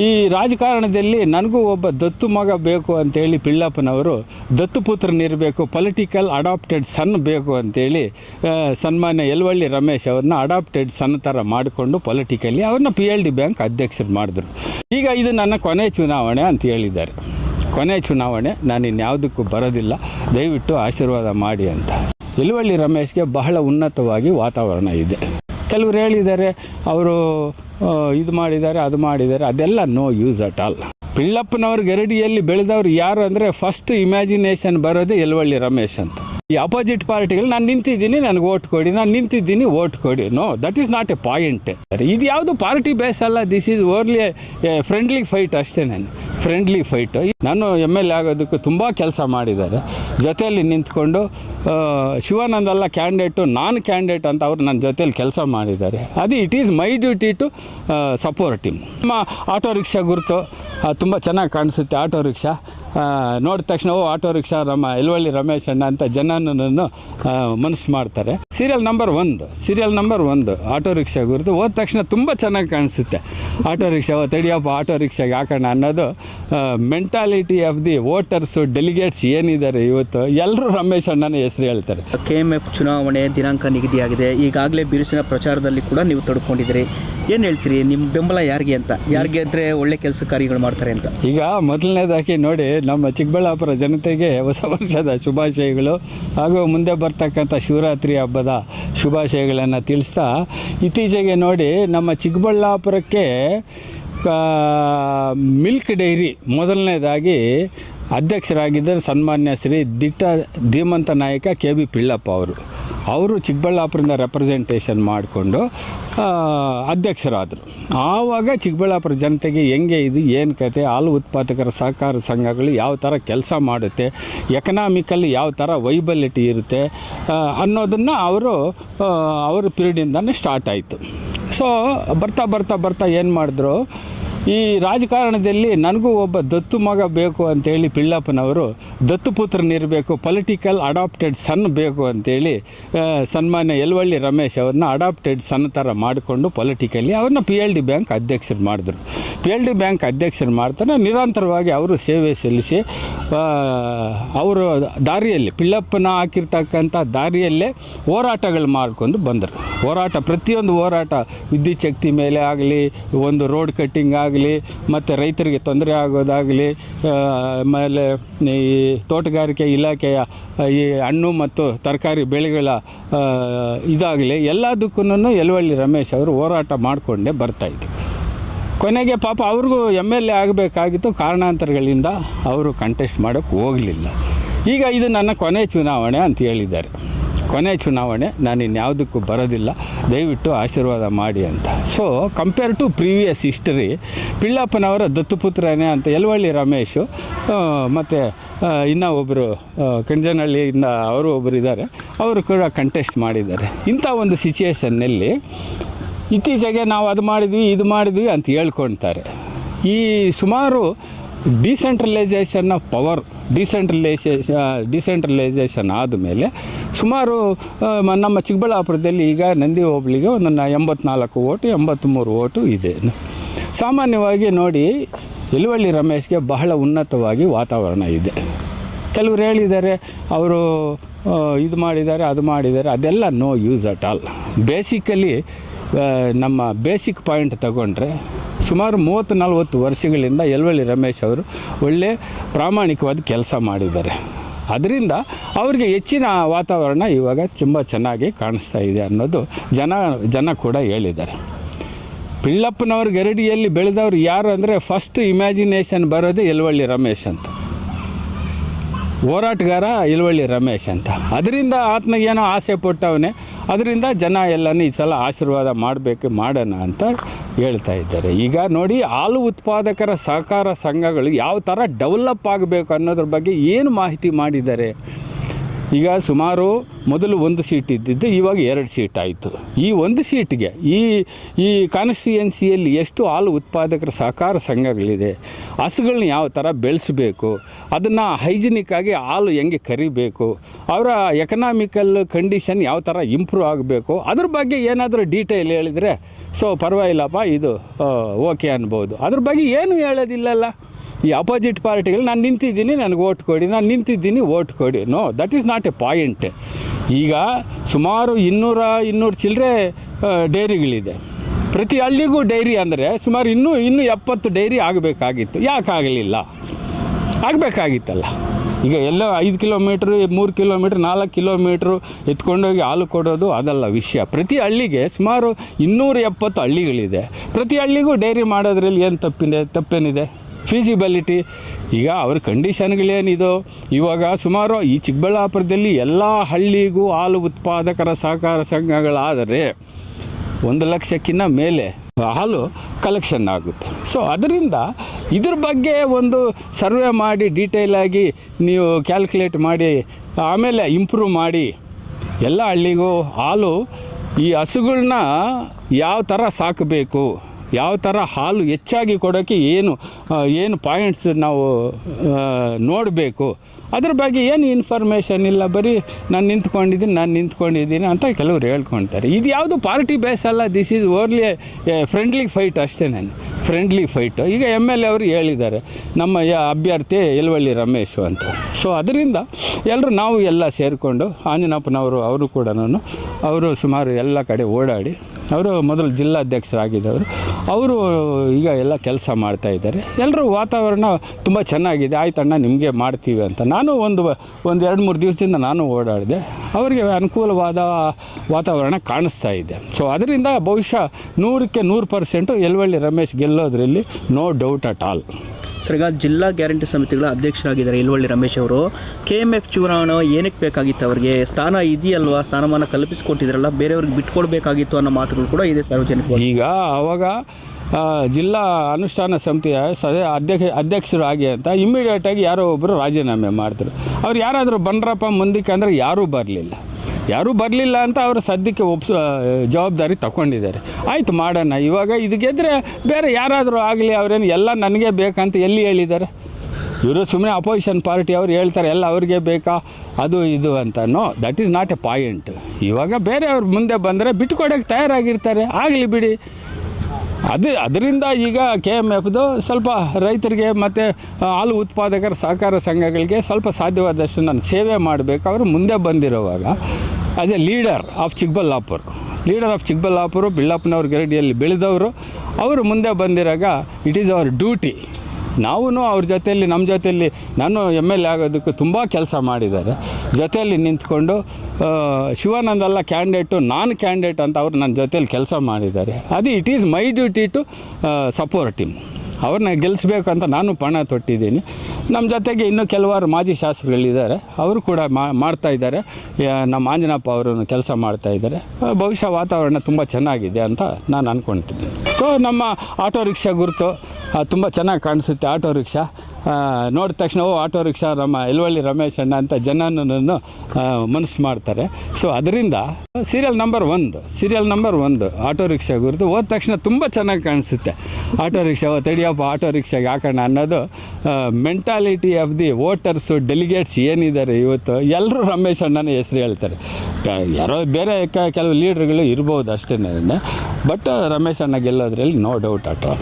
ಈ ರಾಜಕಾರಣದಲ್ಲಿ ನನಗೂ ಒಬ್ಬ ದತ್ತು ಮಗ ಬೇಕು ಅಂತೇಳಿ ಪಿಳ್ಳಪ್ಪನವರು, ದತ್ತು ಪುತ್ರನಿರಬೇಕು ಪೊಲಿಟಿಕಲ್ ಅಡಾಪ್ಟೆಡ್ ಸನ್ ಬೇಕು ಅಂತೇಳಿ ಸನ್ಮಾನ್ಯ ಯಲ್ವಳ್ಳಿ ರಮೇಶ್ ಅವ್ರನ್ನ ಅಡಾಪ್ಟೆಡ್ ಸನ್ ಥರ ಮಾಡಿಕೊಂಡು ಪೊಲಿಟಿಕಲಿ ಅವ್ರನ್ನ ಪಿ ಎಲ್ ಡಿ ಬ್ಯಾಂಕ್ ಅಧ್ಯಕ್ಷರು ಮಾಡಿದ್ರು. ಈಗ ಇದು ನನ್ನ ಕೊನೆ ಚುನಾವಣೆ ಅಂತ ಹೇಳಿದ್ದಾರೆ. ಕೊನೆ ಚುನಾವಣೆ, ನಾನು ಇನ್ಯಾವುದಕ್ಕೂ ಬರೋದಿಲ್ಲ. ದಯವಿಟ್ಟು ಆಶೀರ್ವಾದ ಮಾಡಿ ಅಂತ. ಯಲ್ವಳ್ಳಿ ರಮೇಶ್ಗೆ ಬಹಳ ಉನ್ನತವಾಗಿ ವಾತಾವರಣ ಇದೆ. ಕೆಲವರು ಹೇಳಿದ್ದಾರೆ, ಅವರು ಇದು ಮಾಡಿದ್ದಾರೆ, ಅದು ಮಾಡಿದ್ದಾರೆ, ಅದೆಲ್ಲ ನೋ ಯೂಸ್ ಅಟ್ ಆಲ್ ಪಿಳ್ಳಪ್ಪನವ್ರ ಗರಡಿಯಲ್ಲಿ ಬೆಳೆದವ್ರು ಯಾರು ಅಂದರೆ ಫಸ್ಟ್ ಇಮ್ಯಾಜಿನೇಷನ್ ಬರೋದು ಎಲ್ವಳ್ಳಿ ರಮೇಶ್ ಅಂತ. ಈ ಅಪೋಸಿಟ್ ಪಾರ್ಟಿಗಳು ನಾನು ನಿಂತಿದ್ದೀನಿ, ನನಗೆ ಓಟ್ ಕೊಡಿ, ನಾನು ನಿಂತಿದ್ದೀನಿ ಓಟ್ ಕೊಡಿ. No that is not a point ಇದು ಯಾವುದು ಪಾರ್ಟಿ ಬೇಸ್ ಅಲ್ಲ this is only friendly fight ಅಷ್ಟೇ ನಾನು. ಫ್ರೆಂಡ್ಲಿ ಫೈಟು ನಾನು ಎಂ ಎಲ್ ಎ ಆಗೋದಕ್ಕೂ ತುಂಬ ಕೆಲಸ ಮಾಡಿದ್ದಾರೆ. ಜೊತೆಯಲ್ಲಿ ನಿಂತ್ಕೊಂಡು ಶಿವಾನಂದ ಅಲ್ಲ ಕ್ಯಾಂಡಿಡೇಟು ನಾನು ಕ್ಯಾಂಡಿಡೇಟ್ ಅಂತ ಅವರು ನನ್ನ ಜೊತೆಯಲ್ಲಿ ಕೆಲಸ ಮಾಡಿದ್ದಾರೆ. ಅದು it is my duty to support team ನಮ್ಮ ಆಟೋ ರಿಕ್ಷಾ ಗುರುತು ತುಂಬ ಚೆನ್ನಾಗಿ ಕಾಣಿಸುತ್ತೆ ಆಟೋ ರಿಕ್ಷಾ. ನೋಡಿದ ತಕ್ಷಣ, ಓ, ಆಟೋ ರಿಕ್ಷಾ ರಮ, ಎಲ್ವಳ್ಳಿ ರಮೇಶ್ ಅಣ್ಣ ಅಂತ ಜನನನ್ನು ಮನಸ್ಸು ಮಾಡ್ತಾರೆ. ಸೀರಿಯಲ್ ನಂಬರ್ ಒಂದು ಸೀರಿಯಲ್ ನಂಬರ್ ಒಂದು, ಆಟೋ ರಿಕ್ಷಾ ಗುರುತು, ಹೋದ ತಕ್ಷಣ ತುಂಬ ಚೆನ್ನಾಗಿ ಕಾಣಿಸುತ್ತೆ. ಆಟೋ ರಿಕ್ಷಾ ತಡಿಯಪ್ಪ ಆಟೋ ರಿಕ್ಷಾಗೆ ಹಾಕೋಣ ಅನ್ನೋದು mentality of the voters delegates ಏನಿದ್ದಾರೆ ಇವತ್ತು ಎಲ್ಲರೂ ರಮೇಶ್ ಅಣ್ಣನ ಹೆಸರು ಹೇಳ್ತಾರೆ. ಕೆ ಎಂ ಎಫ್ ಚುನಾವಣೆ ದಿನಾಂಕ ನಿಗದಿಯಾಗಿದೆ. ಈಗಾಗಲೇ ಬಿರುಸಿನ ಪ್ರಚಾರದಲ್ಲಿ ಕೂಡ ನೀವು ತೊಡ್ಕೊಂಡಿದ್ದೀರಿ. ಏನು ಹೇಳ್ತೀರಿ? ನಿಮ್ಮ ಬೆಂಬಲ ಯಾರಿಗೆ ಅಂತ? ಯಾರಿಗೆ ಅಂದರೆ ಒಳ್ಳೆ ಕೆಲಸ ಕಾರ್ಯಗಳು ಮಾಡ್ತಾರೆ ಅಂತ? ಈಗ ಮೊದಲನೇದಾಗಿ ನೋಡಿ, ನಮ್ಮ ಚಿಕ್ಕಬಳ್ಳಾಪುರ ಜನತೆಗೆ ಹೊಸ ವರ್ಷದ ಶುಭಾಶಯಗಳು ಹಾಗೂ ಮುಂದೆ ಬರ್ತಕ್ಕಂಥ ಶಿವರಾತ್ರಿ ಹಬ್ಬದ ಶುಭಾಶಯಗಳನ್ನು ತಿಳಿಸ್ತಾ, ಇತ್ತೀಚೆಗೆ ನೋಡಿ ನಮ್ಮ ಚಿಕ್ಕಬಳ್ಳಾಪುರಕ್ಕೆ ಮಿಲ್ಕ್ ಡೈರಿ ಮೊದಲನೇದಾಗಿ ಅಧ್ಯಕ್ಷರಾಗಿದ್ದರೆ ಸನ್ಮಾನ್ಯ ಶ್ರೀ ದಿಟ್ಟ ಧೀಮಂತ ನಾಯಕ ಕೆ ಬಿ ಪಿಳ್ಳಪ್ಪ ಅವರು. ಅವರು ಚಿಕ್ಕಬಳ್ಳಾಪುರದಿಂದ ರೆಪ್ರೆಸೆಂಟೇಷನ್ ಮಾಡಿಕೊಂಡು ಅಧ್ಯಕ್ಷರಾದರು. ಆವಾಗ ಚಿಕ್ಕಬಳ್ಳಾಪುರ ಜನತೆಗೆ ಹೆಂಗೆ ಇದು, ಏನು ಕತೆ, ಹಾಲು ಉತ್ಪಾದಕರ ಸಹಕಾರ ಸಂಘಗಳು ಯಾವ ಥರ ಕೆಲಸ ಮಾಡುತ್ತೆ ಎಕನಾಮಿಕಲ್ಲಿ ಯಾವ ಥರ ವೈಬಲಿಟಿ ಇರುತ್ತೆ ಅನ್ನೋದನ್ನು ಅವರು ಅವ್ರ ಪೀರಿಯಡಿಂದನೇ ಸ್ಟಾರ್ಟ್ ಆಯಿತು. ಸೊ ಬರ್ತಾ ಬರ್ತಾ ಬರ್ತಾ ಏನು ಮಾಡಿದ್ರು ಈ ರಾಜಕಾರಣದಲ್ಲಿ ನನಗೂ ಒಬ್ಬ ದತ್ತು ಮಗ ಬೇಕು ಅಂತೇಳಿ ಪಿಳ್ಳಪ್ಪನವರು, ದತ್ತು ಪುತ್ರನಿರಬೇಕು ಪೊಲಿಟಿಕಲ್ ಅಡಾಪ್ಟೆಡ್ ಸನ್ ಬೇಕು ಅಂತೇಳಿ ಸನ್ಮಾನ್ಯ ಯಲ್ವಳ್ಳಿ ರಮೇಶ್ ಅವ್ರನ್ನ ಅಡಾಪ್ಟೆಡ್ ಸನ್ ಥರ ಮಾಡಿಕೊಂಡು ಪೊಲಿಟಿಕಲಿ ಅವ್ರನ್ನ ಪಿ ಎಲ್ ಡಿ ಬ್ಯಾಂಕ್ ಅಧ್ಯಕ್ಷರು ಮಾಡಿದ್ರು. ಪಿ ಎಲ್ ಡಿ ಬ್ಯಾಂಕ್ ಅಧ್ಯಕ್ಷರು ಮಾಡ್ತಾರೆ ನಿರಂತರವಾಗಿ ಅವರು ಸೇವೆ ಸಲ್ಲಿಸಿ ಅವರು ದಾರಿಯಲ್ಲಿ, ಪಿಳ್ಳಪ್ಪನ ಹಾಕಿರ್ತಕ್ಕಂಥ ದಾರಿಯಲ್ಲೇ ಹೋರಾಟಗಳು ಮಾಡಿಕೊಂಡು ಬಂದರು. ಹೋರಾಟ, ಪ್ರತಿಯೊಂದು ಹೋರಾಟ, ವಿದ್ಯುಚ್ಛಕ್ತಿ ಮೇಲೆ ಆಗಲಿ, ಒಂದು ರೋಡ್ ಕಟ್ಟಿಂಗ್ ಆಗಲಿ ಮತ್ತು ರೈತರಿಗೆ ತೊಂದರೆ ಆಗೋದಾಗಲಿ ಆಮೇಲೆ ಈ ತೋಟಗಾರಿಕೆ ಇಲಾಖೆಯ ಈ ಹಣ್ಣು ಮತ್ತು ತರಕಾರಿ ಬೆಳೆಗಳ ಇದಾಗಲಿ ಎಲ್ಲದಕ್ಕೂ ಯಲವಳ್ಳಿ ರಮೇಶ್ ಅವರು ಹೋರಾಟ ಮಾಡಿಕೊಂಡೇ ಬರ್ತಾಯಿದ್ರು ಕೊನೆಗೆ ಪಾಪ ಅವ್ರಿಗೂ ಎಂ ಎಲ್ ಎ ಆಗಬೇಕಾಗಿತ್ತು, ಕಾರಣಾಂತರಗಳಿಂದ ಅವರು ಕಂಟೆಸ್ಟ್ ಮಾಡೋಕ್ಕೆ ಹೋಗಲಿಲ್ಲ. ಈಗ ಇದು ನನ್ನ ಕೊನೆ ಚುನಾವಣೆ ಅಂತ ಹೇಳಿದ್ದಾರೆ. ಕೊನೆ ಚುನಾವಣೆ ನಾನು ಇನ್ಯಾವುದಕ್ಕೂ ಬರೋದಿಲ್ಲ. ದಯವಿಟ್ಟು ಆಶೀರ್ವಾದ ಮಾಡಿ ಅಂತ. So compare to previous history ಪಿಳ್ಳಪ್ಪನವರ ದತ್ತುಪುತ್ರನೇ ಅಂತ ಯಲವಳ್ಳಿ ರಮೇಶು ಮತ್ತು ಇನ್ನೂ ಒಬ್ಬರು ಕಣಜನಹಳ್ಳಿಯಿಂದ ಅವರು ಒಬ್ಬರು ಇದ್ದಾರೆ ಅವರು ಕೂಡ ಕಂಟೆಸ್ಟ್ ಮಾಡಿದ್ದಾರೆ. ಇಂಥ ಒಂದು ಸಿಚುಯೇಷನ್ನಲ್ಲಿ ಇತ್ತೀಚೆಗೆ ನಾವು ಅದು ಮಾಡಿದ್ವಿ, ಇದು ಮಾಡಿದ್ವಿ ಅಂತ ಹೇಳ್ಕೊಳ್ತಾರೆ. ಈ ಸುಮಾರು decentralisation of power decentralisation decentralisation ಆದಮೇಲೆ ಸುಮಾರು ನಮ್ಮ ಚಿಕ್ಕಬಳ್ಳಾಪುರದಲ್ಲಿ ಈಗ ನಂದಿ ಹೋಬಳಿಗೆ ಒಂದು ಎಂಬತ್ನಾಲ್ಕು ಓಟು ಎಂಬತ್ತ್ಮೂರು ಓಟು ಇದೆ. ಸಾಮಾನ್ಯವಾಗಿ ನೋಡಿ ಯಲವಳ್ಳಿ ರಮೇಶ್ಗೆ ಬಹಳ ಉನ್ನತವಾಗಿ ವಾತಾವರಣ ಇದೆ. ಕೆಲವರು ಹೇಳಿದ್ದಾರೆ, ಅವರು ಇದು ಮಾಡಿದ್ದಾರೆ, ಅದು ಮಾಡಿದ್ದಾರೆ, ಅದೆಲ್ಲ no use at all basically ನಮ್ಮ ಬೇಸಿಕ್ ಪಾಯಿಂಟ್ ತಗೊಂಡ್ರೆ ಸುಮಾರು ಮೂವತ್ತು ನಲ್ವತ್ತು ವರ್ಷಗಳಿಂದ ಎಲ್ವಳ್ಳಿ ರಮೇಶ್ ಅವರು ಒಳ್ಳೆ ಪ್ರಾಮಾಣಿಕವಾದ ಕೆಲಸ ಮಾಡಿದ್ದಾರೆ. ಅದರಿಂದ ಅವ್ರಿಗೆ ಹೆಚ್ಚಿನ ವಾತಾವರಣ ಇವಾಗ ತುಂಬ ಚೆನ್ನಾಗಿ ಕಾಣಿಸ್ತಾ ಇದೆ ಅನ್ನೋದು ಜನ ಜನ ಕೂಡ ಹೇಳಿದ್ದಾರೆ. ಪಿಳ್ಳಪ್ಪನವ್ರ ಗರಡಿಯಲ್ಲಿ ಬೆಳೆದವ್ರು ಯಾರು ಅಂದರೆ ಫಸ್ಟ್ ಇಮ್ಯಾಜಿನೇಷನ್ ಬರೋದು ಎಲ್ವಳ್ಳಿ ರಮೇಶ್ ಅಂತ. ಹೋರಾಟಗಾರ ಇಲ್ವಳ್ಳಿ ರಮೇಶ್ ಅಂತ. ಅದರಿಂದ ಆತನಿಗೇನೋ ಆಸೆ ಪಟ್ಟವನೆ, ಅದರಿಂದ ಜನ ಎಲ್ಲನೂ ಈ ಸಲ ಆಶೀರ್ವಾದ ಮಾಡಬೇಕು, ಮಾಡೋಣ ಅಂತ ಹೇಳ್ತಾ ಇದ್ದಾರೆ. ಈಗ ನೋಡಿ, ಹಾಲು ಉತ್ಪಾದಕರ ಸಹಕಾರ ಸಂಘಗಳು ಯಾವ ಥರ ಡೆವಲಪ್ ಆಗಬೇಕು ಅನ್ನೋದ್ರ ಬಗ್ಗೆ ಏನು ಮಾಹಿತಿ ಮಾಡಿದ್ದಾರೆ? ಈಗ ಸುಮಾರು ಮೊದಲು ಒಂದು ಸೀಟ್ ಇದ್ದಿದ್ದು, ಇವಾಗ ಎರಡು ಸೀಟ್ ಆಯಿತು. ಈ ಒಂದು ಸೀಟ್ಗೆ ಈ ಈ ಕಾನ್ಸ್ಟಿಟ್ಯೂಯೆನ್ಸಿಯಲ್ಲಿ ಎಷ್ಟು ಹಾಲು ಉತ್ಪಾದಕರ ಸಹಕಾರ ಸಂಘಗಳಿದೆ ಹಸುಗಳನ್ನ ಯಾವ ಥರ ಬೆಳೆಸಬೇಕು, ಅದನ್ನು ಹೈಜಿನಿಕ್ ಆಗಿ ಹಾಲು ಹೆಂಗೆ ಕರಿಬೇಕು, ಅವರ ಎಕನಾಮಿಕಲ್ ಕಂಡೀಷನ್ ಯಾವ ಥರ ಇಂಪ್ರೂವ್ ಆಗಬೇಕು, ಅದ್ರ ಬಗ್ಗೆ ಏನಾದರೂ ಡೀಟೇಲ್ ಹೇಳಿದರೆ ಸೊ ಪರವಾಗಿಲ್ಲಪ್ಪ, ಇದು ಓಕೆ ಅನ್ಬೋದು. ಅದ್ರ ಬಗ್ಗೆ ಏನು ಹೇಳೋದಿಲ್ಲಲ್ಲ? ಈ ಅಪೋಸಿಟ್ ಪಾರ್ಟಿಗಳು ನಾನು ನಿಂತಿದ್ದೀನಿ, ನನಗೆ ಓಟ್ ಕೊಡಿ, ನಾನು ನಿಂತಿದ್ದೀನಿ ಓಟ್ ಕೊಡಿ. No that is not a point ಈಗ ಸುಮಾರು ಇನ್ನೂರ ಇನ್ನೂರು ಚಿಲ್ಲರೆ ಡೈರಿಗಳಿದೆ. ಪ್ರತಿ ಹಳ್ಳಿಗೂ ಡೈರಿ ಅಂದರೆ ಸುಮಾರು ಇನ್ನೂ ಇನ್ನೂ ಎಪ್ಪತ್ತು ಡೈರಿ ಆಗಬೇಕಾಗಿತ್ತು. ಯಾಕೆ ಆಗಲಿಲ್ಲ? ಆಗಬೇಕಾಗಿತ್ತಲ್ಲ. ಈಗ ಎಲ್ಲ ಐದು ಕಿಲೋಮೀಟ್ರ್, ಮೂರು ಕಿಲೋಮೀಟ್ರ್, ನಾಲ್ಕು ಕಿಲೋಮೀಟ್ರು ಎತ್ಕೊಂಡೋಗಿ ಹಾಲು ಕೊಡೋದು ಅದಲ್ಲ ವಿಷಯ. ಪ್ರತಿ ಹಳ್ಳಿಗೆ ಸುಮಾರು ಇನ್ನೂರ ಎಪ್ಪತ್ತು ಹಳ್ಳಿಗಳಿದೆ. ಪ್ರತಿ ಹಳ್ಳಿಗೂ ಡೈರಿ ಮಾಡೋದ್ರಲ್ಲಿ ಏನು ತಪ್ಪಿದೆ, ತಪ್ಪೇನಿದೆ? ಫೀಸಿಬಿಲಿಟಿ ಈಗ ಅವ್ರ ಕಂಡೀಷನ್ಗಳೇನಿದೋ ಇವಾಗ ಸುಮಾರು ಈ ಚಿಕ್ಕಬಳ್ಳಾಪುರದಲ್ಲಿ ಎಲ್ಲ ಹಳ್ಳಿಗೂ ಹಾಲು ಉತ್ಪಾದಕರ ಸಹಕಾರ ಸಂಘಗಳಾದರೆ ಒಂದು ಲಕ್ಷಕ್ಕಿಂತ ಮೇಲೆ ಹಾಲು ಕಲೆಕ್ಷನ್ ಆಗುತ್ತೆ. ಸೊ ಅದರಿಂದ ಇದ್ರ ಬಗ್ಗೆ ಒಂದು ಸರ್ವೆ ಮಾಡಿ ಡೀಟೇಲಾಗಿ ನೀವು ಕ್ಯಾಲ್ಕುಲೇಟ್ ಮಾಡಿ, ಆಮೇಲೆ ಇಂಪ್ರೂವ್ ಮಾಡಿ ಎಲ್ಲ ಹಳ್ಳಿಗೂ ಹಾಲು ಈ ಹಸುಗಳನ್ನ ಯಾವ ಥರ ಸಾಕಬೇಕು? ಯಾವ ಥರ ಹಾಲು ಹೆಚ್ಚಾಗಿ ಕೊಡೋಕ್ಕೆ ಏನು ಏನು ಪಾಯಿಂಟ್ಸ್ ನಾವು ನೋಡಬೇಕು. ಅದ್ರ ಬಗ್ಗೆ ಏನು ಇನ್ಫಾರ್ಮೇಷನ್ ಇಲ್ಲ, ಬರೀ ನಾನು ನಿಂತ್ಕೊಂಡಿದ್ದೀನಿ ನಾನು ನಿಂತ್ಕೊಂಡಿದ್ದೀನಿ ಅಂತ ಕೆಲವರು ಹೇಳ್ಕೊಳ್ತಾರೆ ಇದು ಯಾವುದು ಪಾರ್ಟಿ ಬೇಸ್ ಅಲ್ಲ this is only friendly fight ಅಷ್ಟೇ ನಾನು. ಫ್ರೆಂಡ್ಲಿ ಫೈಟು ಈಗ ಎಂ ಎಲ್ ಎ ಅವರು ಹೇಳಿದ್ದಾರೆ, ನಮ್ಮ ಅಭ್ಯರ್ಥಿ ಎಲ್ವಳ್ಳಿ ರಮೇಶು ಅಂತ. ಸೊ ಅದರಿಂದ ಎಲ್ಲರೂ ನಾವು ಎಲ್ಲ ಸೇರಿಕೊಂಡು ಆಂಜನಪ್ಪನವರು ಅವರು ಕೂಡ ಅವರು ಸುಮಾರು ಎಲ್ಲ ಕಡೆ ಓಡಾಡಿ, ಅವರು ಮೊದಲು ಜಿಲ್ಲಾಧ್ಯಕ್ಷರಾಗಿದ್ದವರು. ಅವರು ಈಗ ಎಲ್ಲ ಕೆಲಸ ಮಾಡ್ತಾ ಇದ್ದಾರೆ. ಎಲ್ಲರೂ ವಾತಾವರಣ ತುಂಬ ಚೆನ್ನಾಗಿದೆ. ಆಯ್ತಣ್ಣ ನಿಮಗೆ ಮಾಡ್ತೀವಿ ಅಂತ. ನಾನು ಒಂದು ಒಂದು ಎರಡು ಮೂರು ದಿವಸದಿಂದ ನಾನು ಓಡಾಡಿದೆ. ಅವರಿಗೆ ಅನುಕೂಲವಾದ ವಾತಾವರಣ ಕಾಣಿಸ್ತಾ ಇದೆ. ಸೊ ಅದರಿಂದ ಬಹುಶಃ ನೂರಕ್ಕೆ ನೂರು percent ಎಲ್ವಳ್ಳಿ Ramesh ಗೆಲ್ಲೋದ್ರಲ್ಲಿ no doubt at all sir ಈಗ ಜಿಲ್ಲಾ ಗ್ಯಾರಂಟಿ ಸಮಿತಿಗಳ ಅಧ್ಯಕ್ಷರಾಗಿದ್ದಾರೆ ಇಲ್ವಳ್ಳಿ ರಮೇಶ್ ಅವರು. ಕೆ ಎಂ ಎಫ್ ಚುನಾವಣೆ ಏನಕ್ಕೆ ಬೇಕಾಗಿತ್ತು ಅವರಿಗೆ? ಸ್ಥಾನ ಇದೆಯಲ್ವಾ? ಸ್ಥಾನಮಾನ ಕಲ್ಪಿಸಿಕೊಟ್ಟಿದ್ರಲ್ಲ, ಬೇರೆಯವ್ರಿಗೆ ಬಿಟ್ಕೊಡ್ಬೇಕಾಗಿತ್ತು ಅನ್ನೋ ಮಾತುಗಳು ಕೂಡ ಇದೆ ಸಾರ್ವಜನಿಕ ಈಗ ಅವಾಗ ಜಿಲ್ಲಾ ಅನುಷ್ಠಾನ ಸಮಿತಿಯ ಸದ ಅಧ್ಯಕ್ಷ, ಅಧ್ಯಕ್ಷರು ಆಗಿ ಅಂತ ಇಮ್ಮಿಡಿಯೇಟಾಗಿ ಯಾರೋ ಒಬ್ಬರು ರಾಜೀನಾಮೆ ಮಾಡ್ತಾರೆ. ಅವ್ರು ಯಾರಾದರೂ ಬಂದ್ರಪ್ಪ ಮುಂದಕ್ಕೆ ಅಂದರೆ ಯಾರೂ ಬರಲಿಲ್ಲ. ಯಾರೂ ಬರಲಿಲ್ಲ ಅಂತ ಅವರು ಸದ್ಯಕ್ಕೆ ಒಪ್ಸ ಜವಾಬ್ದಾರಿ ತಗೊಂಡಿದ್ದಾರೆ. ಆಯಿತು ಮಾಡೋಣ, ಇವಾಗ ಇದು ಗೆದ್ದರೆ ಬೇರೆ ಯಾರಾದರೂ ಆಗಲಿ ಅವರೇನು ಎಲ್ಲ ನನಗೆ ಬೇಕಂತ ಎಲ್ಲಿ ಹೇಳಿದ್ದಾರೆ? ಇವರು ಸುಮ್ಮನೆ ಅಪೋಸಿಷನ್ ಪಾರ್ಟಿ ಅವರು ಹೇಳ್ತಾರೆ, ಎಲ್ಲ ಅವ್ರಿಗೆ ಬೇಕಾ? ಅದು ಇದು ಅಂತ. No that is not a point ಇವಾಗ ಬೇರೆ ಅವ್ರು ಮುಂದೆ ಬಂದರೆ ಬಿಟ್ಕೊಡೋಕ್ಕೆ ತಯಾರಾಗಿರ್ತಾರೆ. ಆಗಲಿ ಬಿಡಿ. ಅದು ಅದರಿಂದ ಈಗ ಕೆ ಎಂ ಎಫ್ದು ಸ್ವಲ್ಪ ರೈತರಿಗೆ ಮತ್ತು ಹಾಲು ಉತ್ಪಾದಕರ ಸಹಕಾರ ಸಂಘಗಳಿಗೆ ಸ್ವಲ್ಪ ಸಾಧ್ಯವಾದಷ್ಟು ನಾನು ಸೇವೆ ಮಾಡಬೇಕು. ಅವರು ಮುಂದೆ ಬಂದಿರುವಾಗ as a leader of Chikkaballapur leader of Chikkaballapur ಬಿಳ್ಳಪ್ಪನವ್ರ ಗರಡಿಯಲ್ಲಿ ಬೆಳೆದವರು, ಅವರು ಮುಂದೆ ಬಂದಿರಾಗ ಇಟ್ ಈಸ್ ಅವರ್ ಡ್ಯೂಟಿ ನಾವೂ ಅವ್ರ ಜೊತೆಯಲ್ಲಿ, ನಮ್ಮ ಜೊತೆಯಲ್ಲಿ ನಾನು ಎಂ ಎಲ್ ಎ ಆಗೋದಕ್ಕೆ ತುಂಬ ಕೆಲಸ ಮಾಡಿದ್ದಾರೆ. ಜೊತೆಯಲ್ಲಿ ನಿಂತ್ಕೊಂಡು ಶಿವಾನಂದ ಅಲ್ಲ ಕ್ಯಾಂಡಿಡೇಟು ನಾನು ಕ್ಯಾಂಡಿಡೇಟ್ ಅಂತ ಅವ್ರು ನನ್ನ ಜೊತೆಯಲ್ಲಿ ಕೆಲಸ ಮಾಡಿದ್ದಾರೆ. ಅದು it is my duty to support him ಅವ್ರನ್ನ ಗೆಲ್ಲಿಸ್ಬೇಕು ಅಂತ ನಾನು ಪಣ ತೊಟ್ಟಿದ್ದೀನಿ. ನಮ್ಮ ಜೊತೆಗೆ ಇನ್ನೂ ಕೆಲವಾರು ಮಾಜಿ ಶಾಸಕರುಗಳಿದ್ದಾರೆ. ಅವರು ಕೂಡ ಮಾಡ್ತಾ ಇದ್ದಾರೆ. ನಮ್ಮ ಆಂಜನಪ್ಪ ಅವರು ಕೆಲಸ ಮಾಡ್ತಾ ಇದ್ದಾರೆ. ಬಹುಶಃ ವಾತಾವರಣ ತುಂಬ ಚೆನ್ನಾಗಿದೆ ಅಂತ ನಾನು ಅಂದ್ಕೊಳ್ತೀನಿ ಸೊ ನಮ್ಮ ಆಟೋ ರಿಕ್ಷಾ ಗುರುತು ತುಂಬ ಚೆನ್ನಾಗಿ ಕಾಣಿಸುತ್ತೆ ಆಟೋ ರಿಕ್ಷಾ. ನೋಡಿದ ತಕ್ಷಣ, ಓ, ಆಟೋ ರಿಕ್ಷಾ ನಮ್ಮ ಎಲ್ವಳ್ಳಿ ರಮೇಶ್ ಅಣ್ಣ ಅಂತ ಜನನನ್ನು ಮನಸ್ಸು ಮಾಡ್ತಾರೆ. ಸೊ ಅದರಿಂದ ಸೀರಿಯಲ್ ನಂಬರ್ ಒಂದು ಸೀರಿಯಲ್ ನಂಬರ್ ಒಂದು, ಆಟೋ ರಿಕ್ಷಾ ಗುರುತು ಹೋದ ತಕ್ಷಣ ತುಂಬ ಚೆನ್ನಾಗಿ ಕಾಣಿಸುತ್ತೆ. ಆಟೋ ರಿಕ್ಷಾ ತಡಿಯಪ್ಪ, ಆಟೋ ರಿಕ್ಷಾಗೆ ಹಾಕೋಣ ಅನ್ನೋದು mentality of the voters delegates ಏನಿದ್ದಾರೆ ಇವತ್ತು ಎಲ್ಲರೂ ರಮೇಶ್ ಅಣ್ಣನ ಹೆಸರು ಹೇಳ್ತಾರೆ. ಯಾರೋ ಬೇರೆ ಕೆಲವು ಲೀಡ್ರ್ಗಳು ಇರ್ಬೋದು ಅಷ್ಟೇ ಬಟ್, ರಮೇಶ್ ಅಣ್ಣ ಗೆಲ್ಲೋದ್ರಲ್ಲಿ ನೋ ಡೌಟ್ ಆಲ್